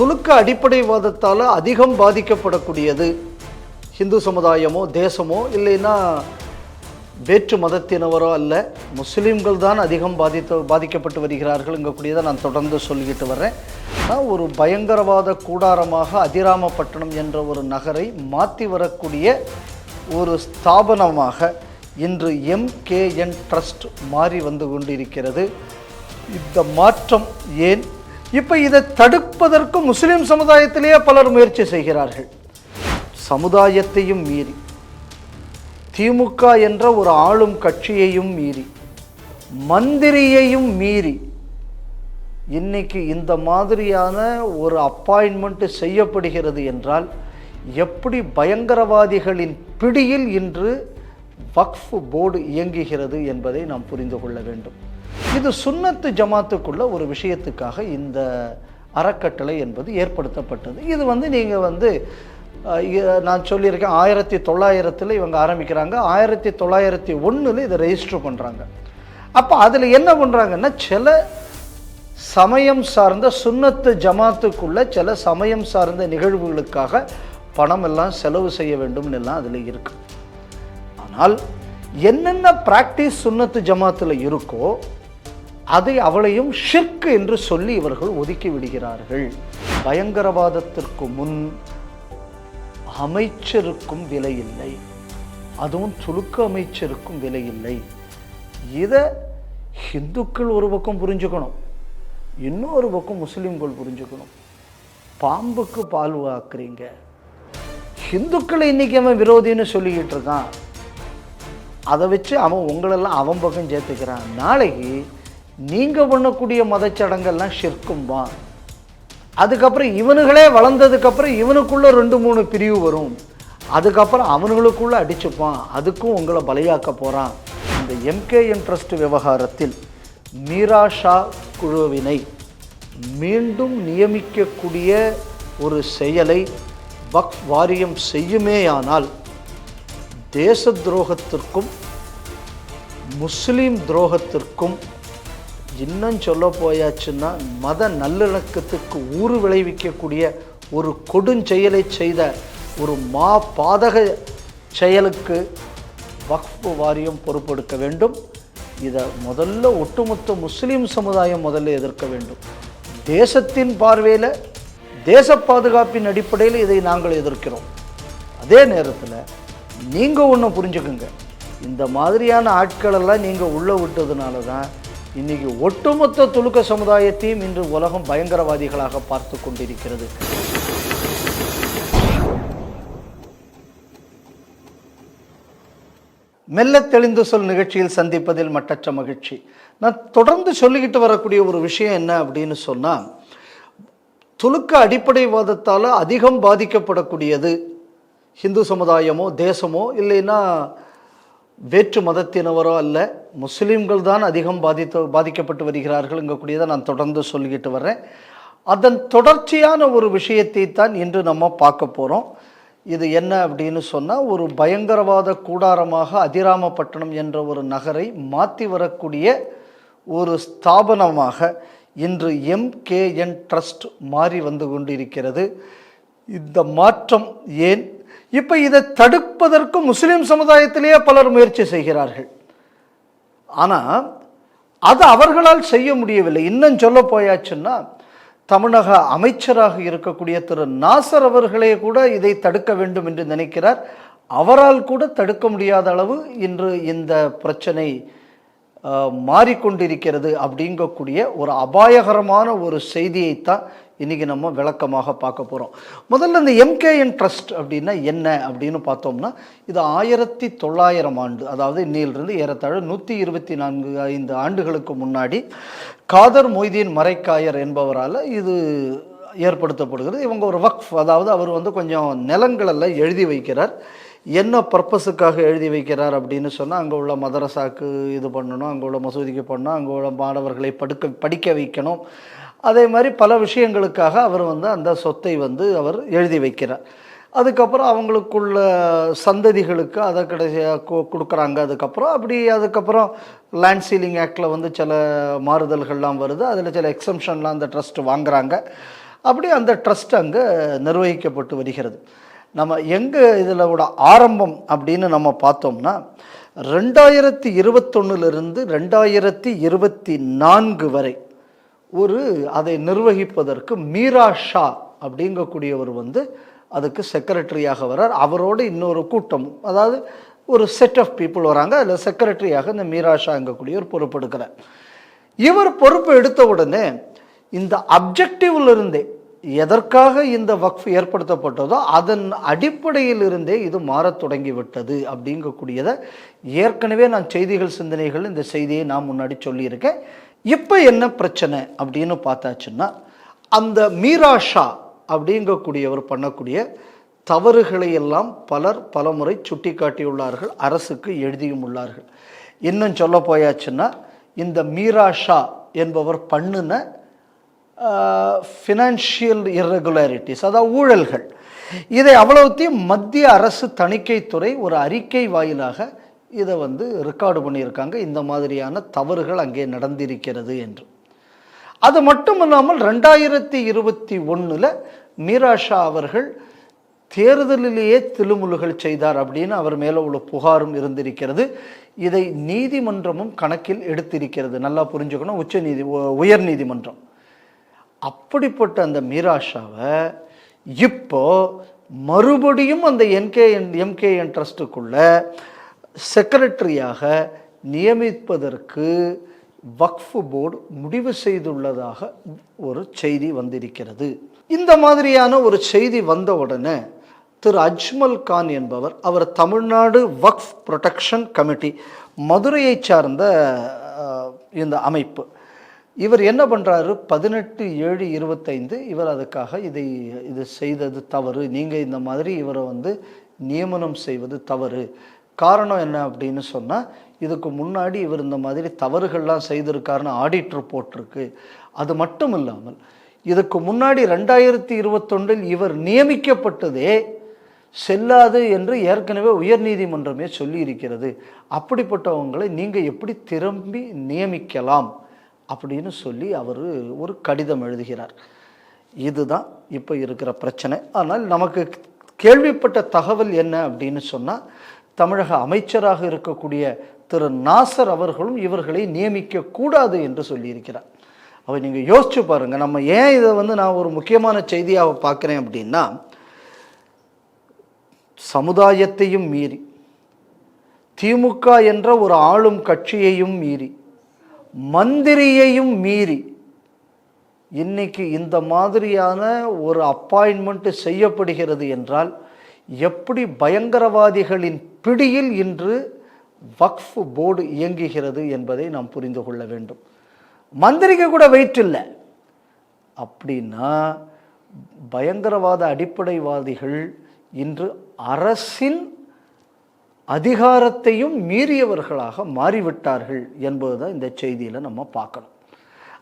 துலுக்க அடிப்படைவாதத்தால் அதிகம் பாதிக்கப்படக்கூடியது. ஹிந்து சமுதாயமோ தேசமோ இல்லைன்னா வேற்று மதத்தினவரோ அல்ல முஸ்லீம்கள் தான் அதிகம் பாதித்து பாதிக்கப்பட்டு வருகிறார்கள்ங்கக்கூடியதை நான் தொடர்ந்து சொல்லிக்கிட்டு வர்றேன். நான் ஒரு பயங்கரவாத கூடாரமாக அதிராமப்பட்டினம் என்ற ஒரு நகரை மாற்றி வரக்கூடிய ஒரு ஸ்தாபனமாக இன்று எம்கேஎன் ட்ரஸ்ட் மாறி வந்து கொண்டிருக்கிறது. இந்த மாற்றம் ஏன் இப்போ இதை தடுப்பதற்கு முஸ்லீம் சமுதாயத்திலேயே பலர் முயற்சி செய்கிறார்கள். சமுதாயத்தையும் மீறி திமுக என்ற ஒரு ஆளும் கட்சியையும் மீறி மந்திரியையும் மீறி இன்னைக்கு இந்த மாதிரியான ஒரு அப்பாயின்மெண்ட் செய்யப்படுகிறது என்றால் எப்படி பயங்கரவாதிகளின் பிடியில் இன்று வக்ஃப் போர்டு இயங்குகிறது என்பதை நாம் புரிந்து கொள்ள வேண்டும். இது சுன்னத்து ஜமாத்துக்குள்ள ஒரு விஷயத்துக்காக இந்த அறக்கட்டளை என்பது ஏற்படுத்தப்பட்டது. இது வந்து நீங்கள் வந்து நான் சொல்லியிருக்கேன் ஆயிரத்தி தொள்ளாயிரத்தில் இவங்க ஆரம்பிக்கிறாங்க. ஆயிரத்தி தொள்ளாயிரத்தி ஒன்றில் இதை ரெஜிஸ்டர் பண்ணுறாங்க அப்போ அதில் என்ன பண்ணுறாங்கன்னா சில சமயம் சார்ந்த சுன்னத்து ஜமாத்துக்குள்ள சில சமயம் சார்ந்த நிகழ்வுகளுக்காக பணம் எல்லாம் செலவு செய்ய வேண்டும்னு எல்லாம் அதில் இருக்கு. ஆனால் என்னென்ன ப்ராக்டிஸ் சுன்னத்து ஜமாத்தில் இருக்கோ அதை அவளையும் ஷிர்க் என்று சொல்லி இவர்கள் ஒதுக்கி விடுகிறார்கள். பயங்கரவாதத்திற்கு முன் அமைச்சருக்கும் விலை இல்லை அதுவும் துலுக்க அமைச்சருக்கும் விலை இல்லை இதை ஹிந்துக்கள் ஒரு பக்கம் புரிஞ்சுக்கணும். இன்னொரு பக்கம் முஸ்லீம்கள் புரிஞ்சுக்கணும். பாம்புக்கு பால் வாக்குறீங்க. ஹிந்துக்களை இன்றைக்கி அவன் விரோதின்னு சொல்லிக்கிட்டு இருக்கான். அதை வச்சு அவன் உங்களெல்லாம் அவன் பக்கம் சேர்த்துக்கிறான். நாளைக்கு நீங்கள் பண்ணக்கூடிய மதச்சடங்கெல்லாம் ஷிர்க்கும்பா அதுக்கப்புறம் இவனுகளே வளர்ந்ததுக்கப்புறம் இவனுக்குள்ளே ரெண்டு மூணு பிரிவு வரும். அதுக்கப்புறம் அவனுங்களுக்குள்ளே அடிச்சுப்பான். அதுக்கும் உங்களை பலியாக்க போகிறான் இந்த எம்கேஎன் ட்ரஸ்ட் விவகாரத்தில் மீரா ஷா குழுவினை மீண்டும் நியமிக்கக்கூடிய ஒரு செயலை வக் வாரியம் செய்யுமேயானால் தேச துரோகத்திற்கும் முஸ்லீம் துரோகத்திற்கும் இன்னும் சொல்ல போயாச்சுன்னா மத நல்லிணக்கத்துக்கு ஊறு விளைவிக்கக்கூடிய ஒரு கொடுஞ்செயலை செய்த ஒரு மா பாதக செயலுக்கு வக்ஃபு வாரியம் பொறுப்பெடுக்க வேண்டும். இதை முதல்ல ஒட்டுமொத்த முஸ்லீம் சமுதாயம் முதல்ல எதிர்க்க வேண்டும். தேசத்தின் பார்வையில் தேச பாதுகாப்பின் அடிப்படையில் இதை நாங்கள் எதிர்க்கிறோம். அதே நேரத்தில் நீங்கள் ஒன்று புரிஞ்சுக்குங்க. இந்த மாதிரியான ஆட்களெல்லாம் நீங்கள் உள்ளே விட்டதுனால தான் இன்னைக்கு ஒட்டுமொத்த துலுக்க சமுதாயத்தையும் இன்று உலகம் பயங்கரவாதிகளாக பார்த்து கொண்டிருக்கிறது. மெல்ல தெளிந்து சொல் நிகழ்ச்சியில் சந்திப்பதில் மட்டற்ற மகிழ்ச்சி. நான் தொடர்ந்து சொல்லிக்கிட்டு வரக்கூடிய ஒரு விஷயம் என்ன அப்படின்னு சொன்னால் துலுக்க அடிப்படைவாதத்தால் அதிகம் பாதிக்கப்படக்கூடியது ஹிந்து சமுதாயமோ தேசமோ இல்லைன்னா வேற்று மதத்தினவரோ அல்ல முஸ்லீம்கள் தான் அதிகம் பாதித்து பாதிக்கப்பட்டு வருகிறார்கள் வருகிறார்கள்ங்கக்கூடியதை நான் தொடர்ந்து சொல்லிக்கிட்டு வர்றேன். அதன் தொடர்ச்சியான ஒரு விஷயத்தை தான் இன்று நம்ம பார்க்க போகிறோம் இது என்ன அப்படின்னு சொன்னால் ஒரு பயங்கரவாத கூடாரமாக அதிராமப்பட்டினம் என்ற ஒரு நகரை மாற்றி வரக்கூடிய ஒரு ஸ்தாபனமாக இன்று எம்கேஎன் ட்ரஸ்ட் மாறி வந்து கொண்டிருக்கிறது. இந்த மாற்றம் ஏன்? இப்போ இதை தடுப்பதற்கு முஸ்லீம் சமுதாயத்திலேயே பலர் முயற்சி செய்கிறார்கள். ஆனால் அது அவர்களால் செய்ய முடியவில்லை. இன்னும் சொல்ல போயாச்சுன்னா தமிழக அமைச்சராக இருக்கக்கூடிய திரு. நாசர் அவர்களே கூட இதை தடுக்க வேண்டும் என்று நினைக்கிறார். அவரால் கூட தடுக்க முடியாத அளவு இன்று இந்த பிரச்சனை மாறிக்கொண்டிருக்கிறது அப்படிங்கக்கூடிய ஒரு அபாயகரமான ஒரு செய்தியைத்தான் இன்றைக்கி நம்ம விளக்கமாக பார்க்க போகிறோம் முதல்ல இந்த எம்கேஎன் ட்ரஸ்ட் அப்படின்னா என்ன அப்படின்னு பார்த்தோம்னா இது ஆயிரத்தி தொள்ளாயிரம் ஆண்டு அதாவது இன்னிலிருந்து ஏறத்தாழ நூற்றி இருபத்தி நான்கு ஐந்து ஆண்டுகளுக்கு முன்னாடி காதர் மொய்தீன் மறைக்காயர் என்பவரால் இது ஏற்படுத்தப்படுகிறது. இவங்க ஒரு வக்ஃப் அதாவது அவர் வந்து கொஞ்சம் நிலங்களெல்லாம் எழுதி வைக்கிறார். என்ன பர்பஸுக்காக எழுதி வைக்கிறார் அப்படின்னு சொன்னால் அங்கே உள்ள மதரசாக்கு இது பண்ணணும் அங்கே உள்ள மசூதிக்கு பண்ணணும் அங்கே உள்ள மாணவர்களை படுக்க படிக்க வைக்கணும் அதே மாதிரி பல விஷயங்களுக்காக அவர் வந்து அந்த சொத்தை வந்து அவர் எழுதி வைக்கிறார். அதுக்கப்புறம் அவங்களுக்குள்ள சந்ததிகளுக்கு அதை கடைசியாக கொ கொடுக்குறாங்க. அதுக்கப்புறம் அப்படி அதுக்கப்புறம் லேண்ட் சீலிங் ஆக்டில் வந்து சில மாறுதல்கள்லாம் வருது. அதில் சில எக்ஸம்ஷன்லாம் அந்த ட்ரஸ்ட் வாங்குறாங்க. அப்படி அந்த ட்ரஸ்ட் அங்கே நிர்வகிக்கப்பட்டு வருகிறது. நம்ம எங்கே இதிலோட ஆரம்பம் அப்படின்னு நம்ம பார்த்தோம்னா ரெண்டாயிரத்தி இருபத்தொன்னுலேருந்து ரெண்டாயிரத்தி இருபத்தி நான்கு வரை ஒரு அதை நிர்வகிப்பதற்கு மீரா ஷா அப்படிங்கக்கூடியவர் வந்து அதுக்கு செக்ரட்டரியாக வரார். அவரோடு இன்னொரு கூட்டம் அதாவது ஒரு செட் ஆஃப் பீப்புள் வராங்க. அதில் செக்ரட்டரியாக இந்த மீரா ஷாங்கக்கூடியவர் பொறுப்பெடுக்கிறார். இவர் பொறுப்பு எடுத்த உடனே இந்த அப்ஜெக்டிவ்ல இருந்தே எதற்காக இந்த வக்ஃப் ஏற்படுத்தப்பட்டதோ அதன் அடிப்படையில் இருந்தே இது மாறத் தொடங்கிவிட்டது அப்படிங்கக்கூடியதை ஏற்கனவே நான் செய்திகள் சிந்தனைகள் இந்த செய்தியை நான் முன்னாடி சொல்லியிருக்கேன். இப்போ என்ன பிரச்சனை அப்படின்னு பார்த்தாச்சுன்னா அந்த மீராஷா அப்படிங்கக்கூடியவர் பண்ணக்கூடிய தவறுகளை எல்லாம் பலர் பலமுறை சுட்டி காட்டியுள்ளார்கள் அரசுக்கு எழுதியும் உள்ளார்கள். இன்னும் சொல்ல போயாச்சுன்னா இந்த மீராஷா என்பவர் பண்ணின ஃபினான்ஷியல் இர்ரெகுலாரிட்டிஸ் அதாவது ஊழல்கள். இதை அவ்வளவுத்தையும் மத்திய அரசு தணிக்கைத்துறை ஒரு அறிக்கை வாயிலாக இதை வந்து ரெக்கார்டு பண்ணியிருக்காங்க. இந்த மாதிரியான தவறுகள் அங்கே நடந்திருக்கிறது என்று. அது மட்டும் இல்லாமல் ரெண்டாயிரத்தி இருபத்தி ஒன்றில் மீராஷா அவர்கள் தேர்தலிலேயே திருமுழுகள் செய்தார் அப்படின்னு அவர் மேலே உள்ள புகாரும் இருந்திருக்கிறது. இதை நீதிமன்றமும் கணக்கில் எடுத்திருக்கிறது. நல்லா புரிஞ்சுக்கணும். உச்ச நீதி உயர் நீதிமன்றம். அப்படிப்பட்ட அந்த மீராஷாவை இப்போ மறுபடியும் அந்த என்கே எம்கேஎன் ட்ரஸ்ட்டுக்குள்ளே செக்ரட்டரியாக நியமிப்பதற்கு வக்ஃப் போர்டு முடிவு செய்துள்ளதாக ஒரு செய்தி வந்திருக்கிறது. இந்த மாதிரியான ஒரு செய்தி வந்த உடனே திரு அஜ்மல் கான் என்பவர் அவர் தமிழ்நாடு வக்ஃப் ப்ரொடெக்ஷன் கமிட்டி மதுரையை சார்ந்த இந்த அமைப்பு. இவர் என்ன பண்ணுறாரு பதினெட்டு ஏழு இருபத்தைந்து இவர் அதுக்காக இதை இது செய்தது தவறு. நீங்கள் இந்த மாதிரி இவரை வந்து நியமனம் செய்வது தவறு. காரணம் என்ன அப்படின்னு சொன்னால் இதுக்கு முன்னாடி இவர் இந்த மாதிரி தவறுகள்லாம் செய்திருக்காருன்னு ஆடிட் ரிப்போர்ட் இருக்கு. அது மட்டும் இல்லாமல் இதுக்கு முன்னாடி ரெண்டாயிரத்தி இருபத்தொன்றில் இவர் நியமிக்கப்பட்டதே செல்லாது என்று ஏற்கனவே உயர்நீதிமன்றமே சொல்லியிருக்கிறது. அப்படிப்பட்டவங்களை நீங்கள் எப்படி திரும்பி நியமிக்கலாம் அப்படின்னு சொல்லி அவர் ஒரு கடிதம் எழுதுகிறார். இதுதான் இப்போ இருக்கிற பிரச்சனை. ஆனால் நமக்கு கேள்விப்பட்ட தகவல் என்ன அப்படின்னு சொன்னால் தமிழக அமைச்சராக இருக்கக்கூடிய திரு நாசர் அவர்களும் இவர்களை நியமிக்க கூடாது என்று சொல்லியிருக்கிறார். அவர் நீங்கள் யோசிச்சு பாருங்க நம்ம ஏன் இதை வந்து நான் ஒரு முக்கியமான செய்தியாக பார்க்குறேன் அப்படின்னா சமுதாயத்தையும் மீறி திமுக என்ற ஒரு ஆளும் கட்சியையும் மீறி மந்திரியையும் மீறி இன்னைக்கு இந்த மாதிரியான ஒரு அப்பாயின்மெண்ட் செய்யப்படுகிறது என்றால் எப்படி பயங்கரவாதிகளின் பிடியில் இன்று வக்ஃப் போர்டு இயங்குகிறது என்பதை நாம் புரிந்து கொள்ள வேண்டும். மந்திரிக்கு கூட வெயிட் இல்லை. அப்படின்னா பயங்கரவாத அடிப்படைவாதிகள் இன்று அரசின் அதிகாரத்தையும் மீறியவர்களாக மாறிவிட்டார்கள் என்பதுதான் இந்த செய்தியில் நம்ம பார்க்கணும்.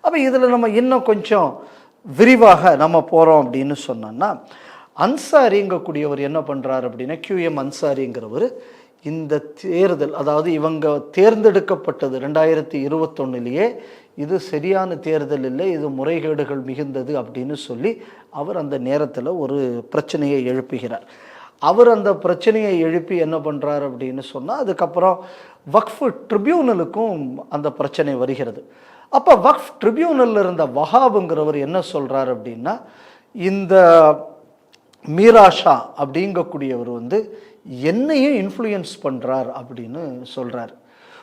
அப்போ இதில் நம்ம இன்னும் கொஞ்சம் விரிவாக நம்ம போகிறோம் அப்படின்னு சொன்னோன்னா அன்சாரிங்கக்கூடியவர் என்ன பண்ணுறார் அப்படின்னா கியூஎம் அன்சாரிங்கிறவர் இந்த தேர்தல் அதாவது இவங்க தேர்ந்தெடுக்கப்பட்டது ரெண்டாயிரத்தி இருபத்தொன்னுலேயே இது சரியான தேர்தல் இல்லை இது முறைகேடுகள் மிகுந்தது அப்படின்னு சொல்லி அவர் அந்த நேரத்தில் ஒரு பிரச்சனையை எழுப்புகிறார். அவர் அந்த பிரச்சனையை எழுப்பி என்ன பண்ணுறார் அப்படின்னு சொன்னால் அதுக்கப்புறம் வக்ஃப் ட்ரிபியூனலுக்கும் அந்த பிரச்சனை வருகிறது. அப்போ வக்ஃப் ட்ரிபியூனலில் இருந்த வஹாபுங்கிறவர் என்ன சொல்கிறார் அப்படின்னா இந்த மீராஷா அப்படிங்கக்கூடியவர் வந்து என்னையும் இன்ஃப்ளூயன்ஸ் பண்ணுறார் அப்படின்னு சொல்கிறார்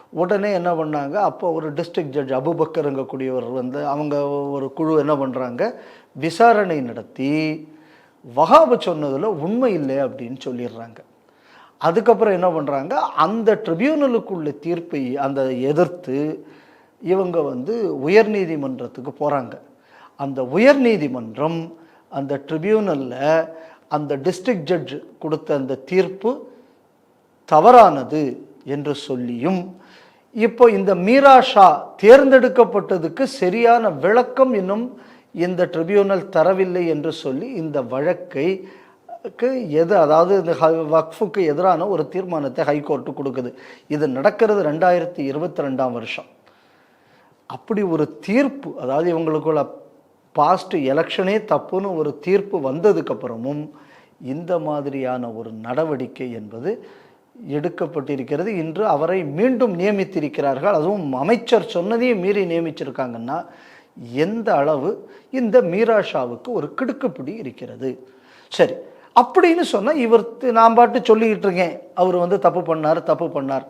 உடனே என்ன பண்ணாங்க? அப்போ ஒரு டிஸ்ட்ரிக்ட் ஜட்ஜ் அபுபக்கருங்கக்கூடியவர் வந்து அவங்க ஒரு குழு என்ன பண்ணுறாங்க விசாரணை நடத்தி வகாபு சொன்னதில் உண்மை இல்லை அப்படின்னு சொல்லிடுறாங்க. அதுக்கப்புறம் என்ன பண்ணுறாங்க அந்த ட்ரிபியூனலுக்குள்ள தீர்ப்பை அந்த எதிர்த்து இவங்க வந்து உயர்நீதிமன்றத்துக்கு போகிறாங்க அந்த உயர்நீதிமன்றம் அந்த ட்ரிபியூனலில் அந்த டிஸ்ட்ரிக்ட் ஜட்ஜ் கொடுத்த அந்த தீர்ப்பு தவறானது என்று சொல்லியும் இப்போ இந்த மீரா ஷா தேர்ந்தெடுக்கப்பட்டதுக்கு சரியான விளக்கம் இன்னும் இந்த ட்ரிபியூனல் தரவில்லை என்று சொல்லி இந்த வழக்கை க்கு எது அதாவது இந்த வக்ஃபுக்கு எதிரான ஒரு தீர்மானத்தை ஹைகோர்ட்டு கொடுக்குது. இது நடக்கிறது ரெண்டாயிரத்தி இருபத்தி ரெண்டாம் வருஷம். அப்படி ஒரு தீர்ப்பு அதாவது இவங்களுக்குள்ள பாஸ்ட் எலெக்ஷனே தப்புன்னு ஒரு தீர்ப்பு வந்ததுக்கப்புறமும் இந்த மாதிரியான ஒரு நடவடிக்கை என்பது எடுக்கப்பட்டிருக்கிறது. இன்று அவரை மீண்டும் நியமித்திருக்கிறார்கள். அதுவும் அமைச்சர் சொன்னதையும் மீறி நியமிச்சிருக்காங்கன்னா எந்த அளவு இந்த மீராஷாவுக்கு ஒரு கிடுக்குப்பிடி இருக்கிறது? சரி அப்படின்னு சொன்னால் இவர் நான் பாட்டு சொல்லிக்கிட்டு இருக்கேன். அவர் வந்து தப்பு பண்ணார் தப்பு பண்ணார்.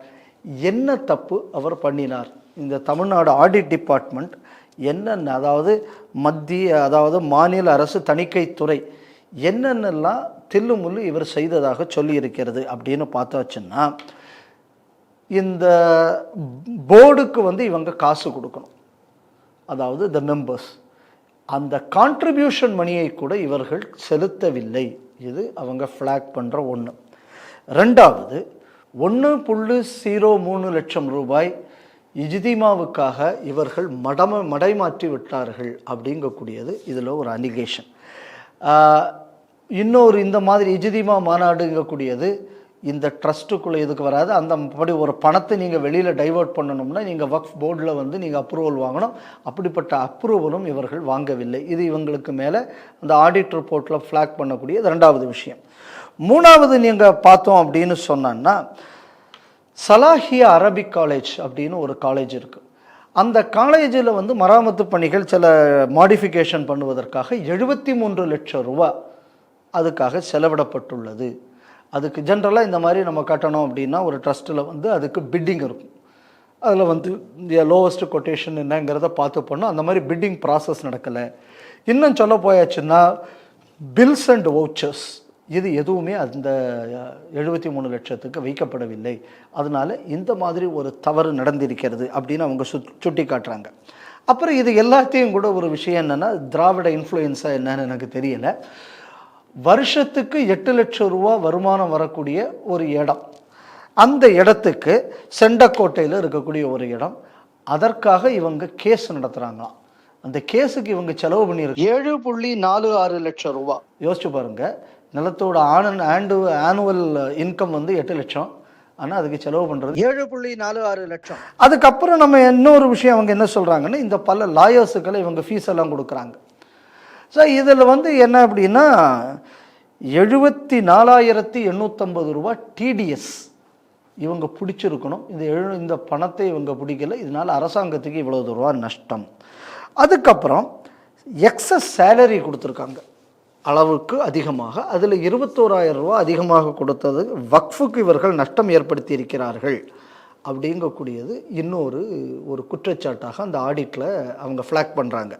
என்ன தப்பு அவர் பண்ணினார்? இந்த தமிழ்நாடு ஆடிட் டிபார்ட்மெண்ட் என்னென்ன அதாவது மத்திய அதாவது மாநில அரசு தணிக்கைத்துறை என்னென்னலாம் தில்லுமுல்லு இவர் செய்ததாக சொல்லியிருக்கிறது அப்படின்னு பார்த்தாச்சுன்னா இந்த போர்டுக்கு வந்து இவங்க காசு கொடுக்கணும். அதாவது த மெம்பர்ஸ் அந்த கான்ட்ரிபியூஷன் மணியை கூட இவர்கள் செலுத்தவில்லை. இது அவங்க ஃப்ளாக் பண்ணுற ஒன்று ரெண்டாவது ஒன்று புள்ளு ஜீரோ மூணு லட்சம் ரூபாய் இஜிதிமாவுக்காக இவர்கள் மடம மடைமாற்றி விட்டார்கள் அப்படிங்கக்கூடியது இதில் ஒரு அலிகேஷன். இன்னொரு இந்த மாதிரி இஜிதிமா மாநாடுங்கக்கூடியது இந்த ட்ரஸ்ட்டுக்குள்ளே இதுக்கு வராது. அந்த படி ஒரு பணத்தை நீங்கள் வெளியில் டைவர்ட் பண்ணணும்னா நீங்கள் வக்ஃப் போர்டில் வந்து நீங்கள் அப்ரூவல் வாங்கணும். அப்படிப்பட்ட அப்ரூவலும் இவர்கள் வாங்கவில்லை. இது இவங்களுக்கு மேலே அந்த ஆடிட் ரிப்போர்ட்டில் ஃப்ளாக் பண்ணக்கூடிய ரெண்டாவது விஷயம். மூணாவது நீங்கள் பார்த்தோம் அப்படின்னு சொன்னான்னா சலாஹியா அரபிக் காலேஜ் அப்படின்னு ஒரு காலேஜ் இருக்குது அந்த காலேஜில் வந்து மராமத்து பணிகள் சில மாடிஃபிகேஷன் பண்ணுவதற்காக எழுபத்தி மூன்று லட்சம் ரூபா அதுக்காக செலவிடப்பட்டுள்ளது. அதுக்கு ஜென்ரலாக இந்த மாதிரி நம்ம கட்டணும் அப்படின்னா ஒரு ட்ரஸ்ட்டில் வந்து அதுக்கு பிட்டிங் இருக்கும். அதில் வந்து லோவஸ்ட் கொட்டேஷன் என்னங்கிறத பார்த்து பண்ணோம் அந்த மாதிரி பிட்டிங் ப்ராசஸ் நடக்கலை. இன்னும் சொல்ல போயாச்சுன்னா பில்ஸ் அண்ட் வவுச்சர்ஸ் இது எதுவுமே அந்த எழுபத்தி மூணு லட்சத்துக்கு வைக்கப்படவில்லை. அதனால இந்த மாதிரி ஒரு தவறு நடந்திருக்கிறது அப்படின்னு அவங்க சு சுட்டி காட்டுறாங்க அப்புறம் இது எல்லாத்தையும் கூட ஒரு விஷயம் என்னென்னா திராவிட இன்ஃப்ளூயன்ஸாக என்னன்னு எனக்கு தெரியல. வருஷத்துக்கு எட்டு லட்சம் ரூபா வருமானம் வரக்கூடிய ஒரு இடம். அந்த இடத்துக்கு செண்டக்கோட்டையில் இருக்கக்கூடிய ஒரு இடம். அதற்காக இவங்க கேஸ் நடத்துகிறாங்களாம் அந்த கேஸுக்கு இவங்க செலவு பண்ணியிருக்கு ஏழு புள்ளி நாலு ஆறு லட்சம் ரூபா. யோசிச்சு பாருங்க. நிலத்தோட ஆனன் ஆண்டு ஆனுவல் இன்கம் வந்து எட்டு லட்சம். ஆனால் அதுக்கு செலவு பண்ணுறது ஏழு புள்ளி நாலு ஆறு லட்சம். அதுக்கப்புறம் நம்ம இன்னொரு விஷயம் அவங்க என்ன சொல்கிறாங்கன்னா இந்த பல லாயர்ஸுக்கெல்லாம் இவங்க ஃபீஸ் எல்லாம் கொடுக்குறாங்க. ஸோ இதில் வந்து என்ன அப்படின்னா எழுபத்தி நாலாயிரத்தி எண்ணூற்றம்பது ரூபா டிடிஎஸ் இவங்க பிடிச்சிருக்கணும். இந்த எழு இந்த பணத்தை இவங்க பிடிக்கல. இதனால் அரசாங்கத்துக்கு இவ்வளோ ரூபா நஷ்டம். அதுக்கப்புறம் எக்ஸஸ் சேலரி கொடுத்துருக்காங்க. அளவுக்கு அதிகமாக அதில் இருபத்தோராயிரம் ரூபா அதிகமாக கொடுத்தது வக்ஃபுக்கு இவர்கள் நஷ்டம் ஏற்படுத்தி இருக்கிறார்கள் அப்படிங்கக்கூடியது இன்னொரு ஒரு குற்றச்சாட்டாக அந்த ஆடிட்டில் அவங்க ஃப்ளாக் பண்ணுறாங்க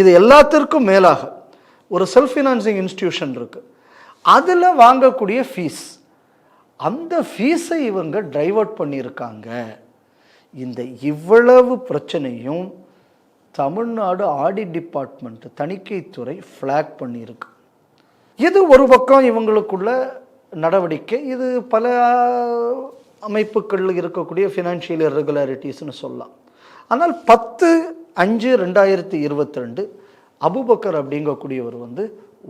இது எல்லாத்திற்கும் மேலாக ஒரு செல்ஃப் ஃபினான்சிங் இன்ஸ்டியூஷன் இருக்குது அதில் வாங்கக்கூடிய ஃபீஸ் அந்த ஃபீஸை இவங்க டைவர்ட் பண்ணியிருக்காங்க. இந்த இவ்வளவு பிரச்சனையும் தமிழ்நாடு ஆடிட் டிபார்ட்மெண்ட் தணிக்கைத்துறை ஃப்ளாக் பண்ணியிருக்கு. இது ஒரு பக்கம் இவங்களுக்குள்ள நடவடிக்கை இது பல அமைப்புகளில் இருக்கக்கூடிய ஃபினான்ஷியல் இரெகுலாரிட்டிஸ்னு சொல்லலாம். ஆனால் பத்து அஞ்சு ரெண்டாயிரத்தி இருபத்தி ரெண்டு அபுபக்கர் அப்படிங்கக்கூடியவர் வந்து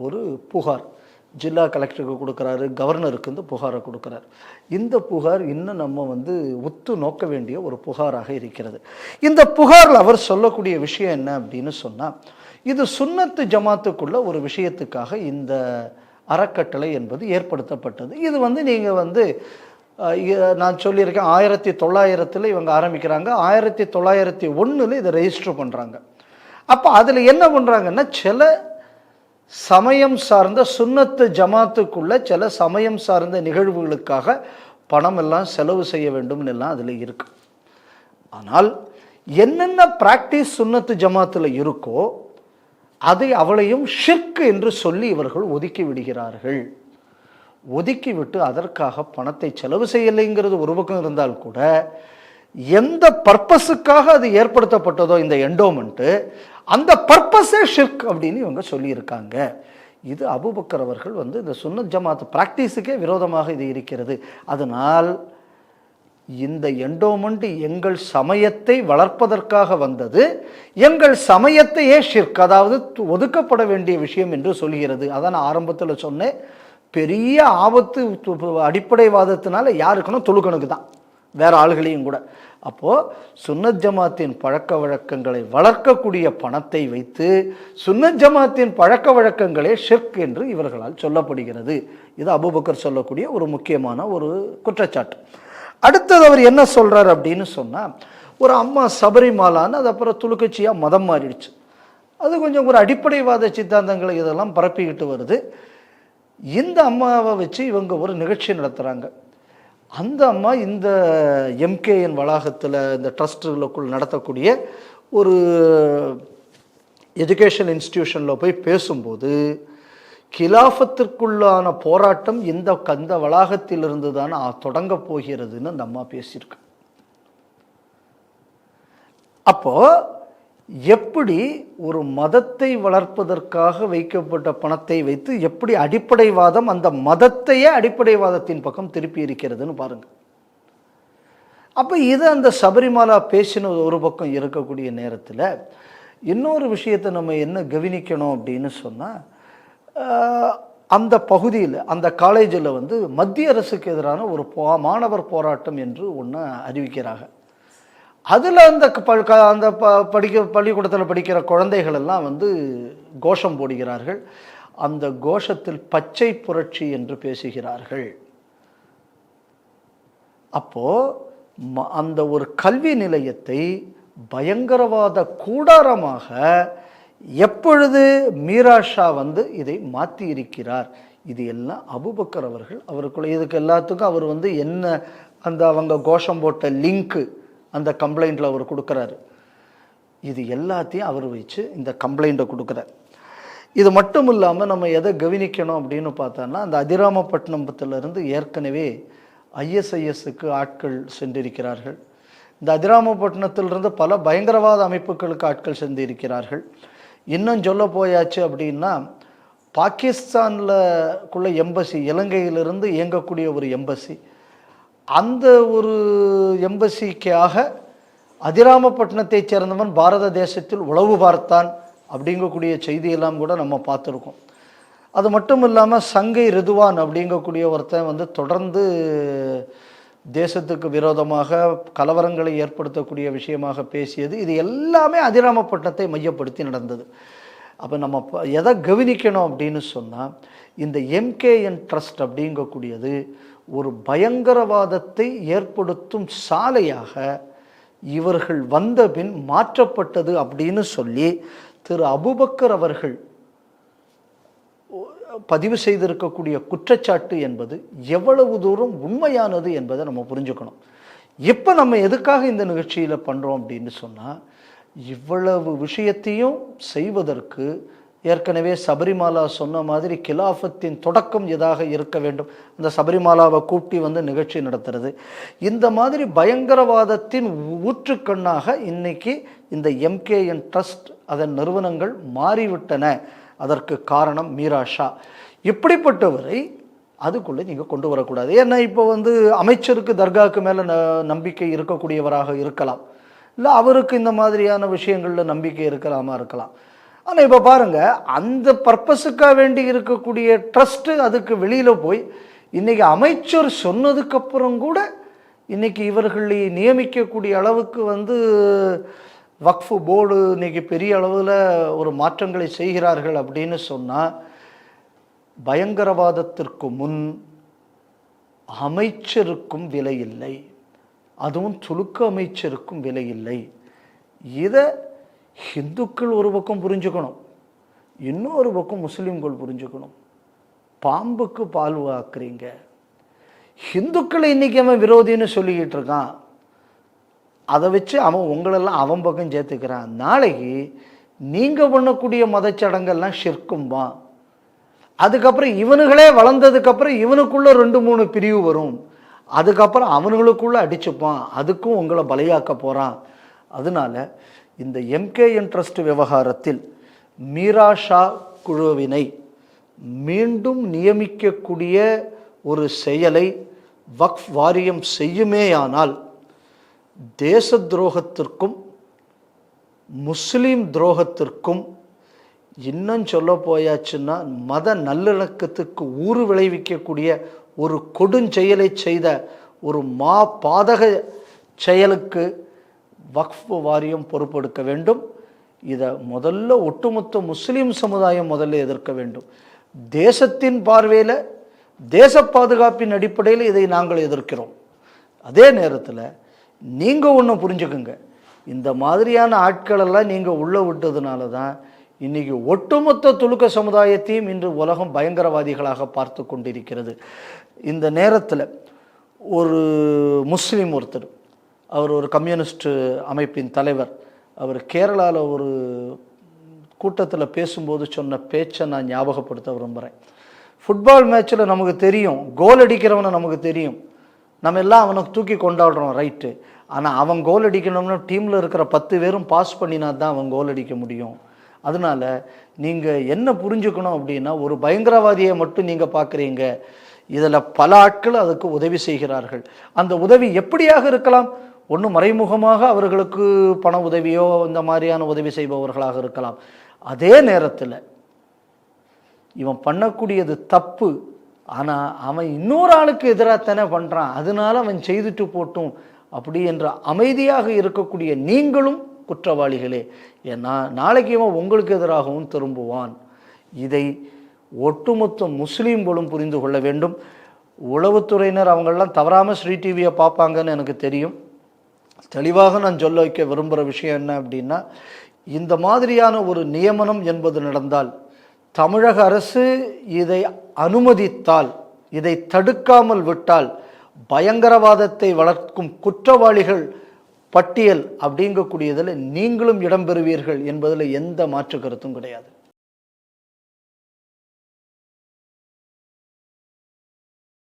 ஒரு புகார். ஜில்லா கலெக்டருக்கு கொடுக்குறாரு கவர்னருக்கு வந்து புகாரை கொடுக்குறாரு. இந்த புகார் இன்னும் நம்ம வந்து உத்து நோக்க வேண்டிய ஒரு புகாராக இருக்கிறது. இந்த புகாரில் அவர் சொல்லக்கூடிய விஷயம் என்ன அப்படின்னு சொன்னால் இது சுன்னத்து ஜமாத்துக்குள்ள ஒரு விஷயத்துக்காக இந்த அறக்கட்டளை என்பது ஏற்படுத்தப்பட்டது. இது வந்து நீங்கள் வந்து நான் சொல்லியிருக்கேன் ஆயிரத்தி தொள்ளாயிரத்தில் இவங்க ஆரம்பிக்கிறாங்க. ஆயிரத்தி தொள்ளாயிரத்தி ஒன்றில் இதை ரெஜிஸ்டர் பண்ணுறாங்க அப்போ அதில் என்ன பண்ணுறாங்கன்னா சில சமயம் சார்ந்த சுன்னத்து ஜமாத்துக்குள்ளே சில சமயம் சார்ந்த நிகழ்வுகளுக்காக பணம் எல்லாம் செலவு செய்ய வேண்டும்னு எல்லாம் அதில் இருக்குது ஆனால் என்னென்ன ப்ராக்டிஸ் சுன்னத்து ஜமாத்தில் இருக்கோ அதை அவளையும் ஷிர்க் என்று சொல்லி இவர்கள் ஒதுக்கி விடுகிறார்கள். ஒதுக்கி விட்டு அதற்காக பணத்தை செலவு செய்யலைங்கிறது ஒரு பக்கம் இருந்தால் கூட எந்த பர்பஸுக்காக அது ஏற்படுத்தப்பட்டதோ இந்த என்டோமெண்ட்டு அந்த பர்பஸே ஷிர்க் அப்படின்னு இவங்க சொல்லியிருக்காங்க. இது அபுபக்கர் அவர்கள் வந்து இந்த சுன்னத் ஜமாத் ப்ராக்டிஸுக்கே விரோதமாக இது இருக்கிறது. அதனால் இந்த எண்டோமெண்ட் எங்கள் சமயத்தை வளர்ப்பதற்காக வந்தது. எங்கள் சமயத்தையே ஷிர்க் அதாவது ஒதுக்கப்பட வேண்டிய விஷயம் என்று சொல்கிறது. அதான் நான் ஆரம்பத்தில் சொன்னேன். பெரிய ஆபத்து அடிப்படைவாதத்தினால யாருக்குன்னா தொழுகணுக்கு தான். வேற ஆள்களையும் கூட. அப்போது சுன்னத் ஜமாத்தின் பழக்க வழக்கங்களை வளர்க்கக்கூடிய பணத்தை வைத்து சுன்னத் ஜமாத்தின் பழக்க வழக்கங்களே ஷிர்க் என்று இவர்களால் சொல்லப்படுகிறது. இது அபூபக்கர் சொல்லக்கூடிய ஒரு முக்கியமான ஒரு குற்றச்சாட்டு. அடுத்தது அவர் என்ன சொல்கிறார் அப்படின்னு சொன்னால் ஒரு அம்மா சபரிமாலான்னு அது அப்புறம் துளுக்கட்சியாக மதம் மாறிடுச்சு. அது கொஞ்சம் ஒரு அடிப்படைவாத சித்தாந்தங்களை இதெல்லாம் பரப்பிக்கிட்டு வருது. இந்த அம்மாவை வச்சு இவங்க ஒரு நிகழ்ச்சி நடத்துகிறாங்க அந்த அம்மா இந்த எம்கேஎன் வளாகத்தில் இந்த ட்ரஸ்ட்டுகளுக்குள் நடத்தக்கூடிய ஒரு எஜுகேஷன் இன்ஸ்டிடியூஷனில் போய் பேசும்போது கிலாஃபத்திற்குள்ளான போராட்டம் இந்த கந்த வளாகத்திலிருந்து தான் தொடங்க போகிறதுன்னு அந்த அம்மா பேசியிருக்கு. அப்போ எப்படி ஒரு மதத்தை வளர்ப்பதற்காக வைக்கப்பட்ட பணத்தை வைத்து எப்படி அடிப்படைவாதம் அந்த மதத்தையே அடிப்படைவாதத்தின் பக்கம் திருப்பி இருக்கிறதுன்னு பாருங்க. அப்போ இது அந்த சபரிமலா பேசின ஒரு பக்கம் இருக்கக்கூடிய நேரத்தில் இன்னொரு விஷயத்தை நம்ம என்ன கவனிக்கணும் அப்படின்னு சொன்னால் அந்த பகுதியில் அந்த காலேஜில் வந்து மத்திய அரசுக்கு எதிரான ஒரு போ மாணவர் போராட்டம் என்று ஒன்று அறிவிக்கிறாங்க. அதில் அந்த ப- க- அந்த ப படிக்க பள்ளிக்கூடத்தில் படிக்கிற குழந்தைகள் எல்லாம் வந்து கோஷம் போடுகிறார்கள். அந்த கோஷத்தில் பச்சை புரட்சி என்று பேசுகிறார்கள். அப்போது ம- அந்த ஒரு கல்வி நிலையத்தை பயங்கரவாத கூடாரமாக எப்பொழுது மீராஷா வந்து இதை மாற்றி இருக்கிறார் இது எல்லாம் அபுபக்கர் அவர்கள் அவருக்குள்ள இதுக்கு எல்லாத்துக்கும் அவர் வந்து என்ன அந்த அவங்க கோஷம் போட்ட லிங்க்கு அந்த கம்ப்ளைண்ட்டில் அவர் கொடுக்குறாரு. இது எல்லாத்தையும் அவர் வச்சு இந்த கம்ப்ளைண்ட்டை கொடுக்குறார். இது மட்டும் இல்லாமல் நம்ம எதை கவனிக்கணும் அப்படின்னு பார்த்தோன்னா அந்த அதிராமப்பட்டினத்திலிருந்து ஏற்கனவே ஐஎஸ்ஐஎஸ்க்கு ஆட்கள் சென்றிருக்கிறார்கள். இந்த அதிராமப்பட்டினத்திலிருந்து பல பயங்கரவாத அமைப்புகளுக்கு ஆட்கள் சென்றிருக்கிறார்கள். இன்னும் சொல்ல போயாச்சு அப்படின்னா பாகிஸ்தானில் குள்ள எம்பசி இலங்கையிலிருந்து இயங்கக்கூடிய ஒரு எம்பசி. அந்த ஒரு எம்பசிக்காக அதிராமப்பட்டினத்தைச் சேர்ந்தவன் பாரத தேசத்தில் உளவு பார்த்தான் அப்படிங்கக்கூடிய செய்தியெல்லாம் கூட நம்ம பார்த்துருக்கோம். அது மட்டும் இல்லாமல் சங்கை ரிதுவான் அப்படிங்கக்கூடிய ஒருத்தன் வந்து தொடர்ந்து தேசத்துக்கு விரோதமாக கலவரங்களை ஏற்படுத்தக்கூடிய விஷயமாக பேசியது இது எல்லாமே அதிராமப்பட்டினத்தை மையப்படுத்தி நடந்தது. அப்போ நம்ம எதை கவனிக்கணும் அப்படின்னு சொன்னால் இந்த எம்கேஎன் ட்ரஸ்ட் அப்படிங்கக்கூடியது ஒரு பயங்கரவாதத்தை ஏற்படுத்தும் சாலையாக இவர்கள் வந்த பின் மாற்றப்பட்டது அப்படின்னு சொல்லி திரு அபுபக்கர் அவர்கள் பதிவு செய்திருக்கக்கூடிய குற்றச்சாட்டு என்பது எவ்வளவு தூரம் உண்மையானது என்பதை நம்ம புரிஞ்சுக்கணும். இப்போ நம்ம எதுக்காக இந்த நிகழ்ச்சியில் பண்ணுறோம் அப்படின்னு சொன்னால் இவ்வளவு விஷயத்தையும் செய்வதற்கு ஏற்கனவே சபரிமாலா சொன்ன மாதிரி கிலாஃபத்தின் தொடக்கம் எதாக இருக்க வேண்டும். அந்த சபரிமாலாவை கூட்டி வந்து நிகழ்ச்சி நடத்துறது. இந்த மாதிரி பயங்கரவாதத்தின் ஊற்றுக்கண்ணாக இன்னைக்கு இந்த எம்கேஎன் ட்ரஸ்ட் அதன் நிறுவனங்கள் மாறிவிட்டன. அதற்கு காரணம் மீராஷா இப்படிப்பட்டவரை அதுக்குள்ளே நீங்கள் கொண்டு வரக்கூடாது. ஏன்னா இப்போ வந்து அமைச்சருக்கு தர்காவுக்கு மேலே ந நம்பிக்கை இருக்கக்கூடியவராக இருக்கலாம். இல்லை அவருக்கு இந்த மாதிரியான விஷயங்களில் நம்பிக்கை இருக்கலாமா இருக்கலாம். ஆனால் இப்போ பாருங்கள் அந்த பர்பஸுக்காக வேண்டி இருக்கக்கூடிய ட்ரஸ்ட்டு அதுக்கு வெளியில் போய் இன்றைக்கி அமைச்சர் சொன்னதுக்கப்புறம் கூட இன்றைக்கி இவர்களை நியமிக்கக்கூடிய அளவுக்கு வந்து வக்ஃபு போர்டு இன்னைக்கு பெரிய அளவில் ஒரு மாற்றங்களை செய்கிறார்கள் அப்படின்னு சொன்னால் பயங்கரவாதத்திற்கு முன் அமைச்சருக்கும் விலை இல்லை. அதுவும் துலுக்க அமைச்சருக்கும் விலை இல்லை. இதை ஹிந்துக்கள் ஒரு பக்கம் புரிஞ்சுக்கணும். இன்னொரு பக்கம் முஸ்லீம்கள் புரிஞ்சுக்கணும். பாம்புக்கு பால் வாக்குறீங்க. ஹிந்துக்களை இன்றைக்கி அவன் விரோதின்னு சொல்லிக்கிட்டு இருக்கான். அதை வச்சு அவன் உங்களெல்லாம் அவன் பக்கம் சேர்த்துக்கிறான். நாளைக்கு நீங்கள் பண்ணக்கூடிய மதச்சடங்கெல்லாம் ஷிர்க்கும்பான் அதுக்கப்புறம் இவனுகளே வளர்ந்ததுக்கப்புறம் இவனுக்குள்ள ரெண்டு மூணு பிரிவு வரும். அதுக்கப்புறம் அவனுங்களுக்குள்ளே அடிச்சுப்பான். அதுக்கும் உங்களை பலியாக்க போகிறான் அதனால இந்த எம்கேஎன் ட்ரஸ்ட் விவகாரத்தில் மீரா ஷா குழுவினை மீண்டும் நியமிக்கக்கூடிய ஒரு செயலை வக்ஃப் வாரியம் செய்யுமேயானால் தேச துரோகத்திற்கும் முஸ்லீம் துரோகத்திற்கும் இன்னும் சொல்ல போயாச்சுன்னா மத நல்லிணக்கத்துக்கு ஊறு விளைவிக்கக்கூடிய ஒரு கொடுஞ்செயலை செய்த ஒரு மா பாதக செயலுக்கு வக்ஃப் வாரியம் பொறுப்பெடுக்க வேண்டும். இதை முதல்ல ஒட்டுமொத்த முஸ்லீம் சமுதாயம் முதல்ல எதிர்க்க வேண்டும். தேசத்தின் பார்வையில் தேச பாதுகாப்பின் அடிப்படையில் இதை நாங்கள் எதிர்க்கிறோம். அதே நேரத்தில் நீங்கள் ஒன்று புரிஞ்சுக்குங்க. இந்த மாதிரியான ஆட்களெல்லாம் நீங்கள் உள்ளே விட்டதுனால தான் இன்றைக்கி ஒட்டுமொத்த துலுக்க சமுதாயத்தையும் இன்று உலகம் பயங்கரவாதிகளாக பார்த்து கொண்டிருக்கிறது. இந்த நேரத்தில் ஒரு முஸ்லீம் ஒருத்தர் அவர் ஒரு கம்யூனிஸ்ட் அமைப்பின் தலைவர் அவர் கேரளாவில் ஒரு கூட்டத்தில் பேசும்போது சொன்ன பேச்சை நான் ஞாபகப்படுத்த விரும்புகிறேன் ஃபுட்பால் மேட்ச்சில் நமக்கு தெரியும் கோல் அடிக்கிறவனை நமக்கு தெரியும். நம்ம எல்லாம் அவனை தூக்கி கொண்டாடுறோம் ரைட்டு ஆனால் அவன் கோல் அடிக்கணும்னு டீமில் இருக்கிற பத்து பேரும் பாஸ் பண்ணினா தான் அவன் கோல் அடிக்க முடியும். அதனால் நீங்கள் என்ன புரிஞ்சுக்கணும் அப்படின்னா ஒரு பயங்கரவாதியை மட்டும் நீங்கள் பார்க்குறீங்க. இதில் பல ஆட்கள் அதுக்கு உதவி செய்கிறார்கள். அந்த உதவி எப்படியாக இருக்கலாம்? ஒன்று மறைமுகமாக அவர்களுக்கு பண உதவியோ இந்த மாதிரியான உதவி செய்பவர்களாக இருக்கலாம். அதே நேரத்தில் இவன் பண்ணக்கூடியது தப்பு ஆனால் அவன் இன்னொரு ஆளுக்கு எதிராக தானே பண்ணுறான் அதனால அவன் செய்துட்டு போட்டும். அப்படி என்ற அமைதியாக இருக்கக்கூடிய நீங்களும் குற்றவாளிகளே ஏன்னா நாளைக்கு இவன் உங்களுக்கு எதிராகவும் திரும்புவான். இதை ஒட்டுமொத்த முஸ்லீம்களும் புரிந்து கொள்ள வேண்டும். உளவுத்துறையினர் அவங்கெல்லாம் தவறாமல் ஸ்ரீ டிவியை பார்ப்பாங்கன்னு எனக்கு தெரியும். தெளிவாக நான் சொல்ல வைக்க விரும்புகிற விஷயம் என்ன அப்படின்னா இந்த மாதிரியான ஒரு நியமனம் என்பது நடந்தால் தமிழக அரசு இதை அனுமதித்தால் இதை தடுக்காமல் விட்டால் பயங்கரவாதத்தை வளர்க்கும் குற்றவாளிகள் பட்டியல் அப்படிங்கக்கூடியதில் நீங்களும் இடம்பெறுவீர்கள் என்பதில் எந்த மாற்று கருத்தும் கிடையாது.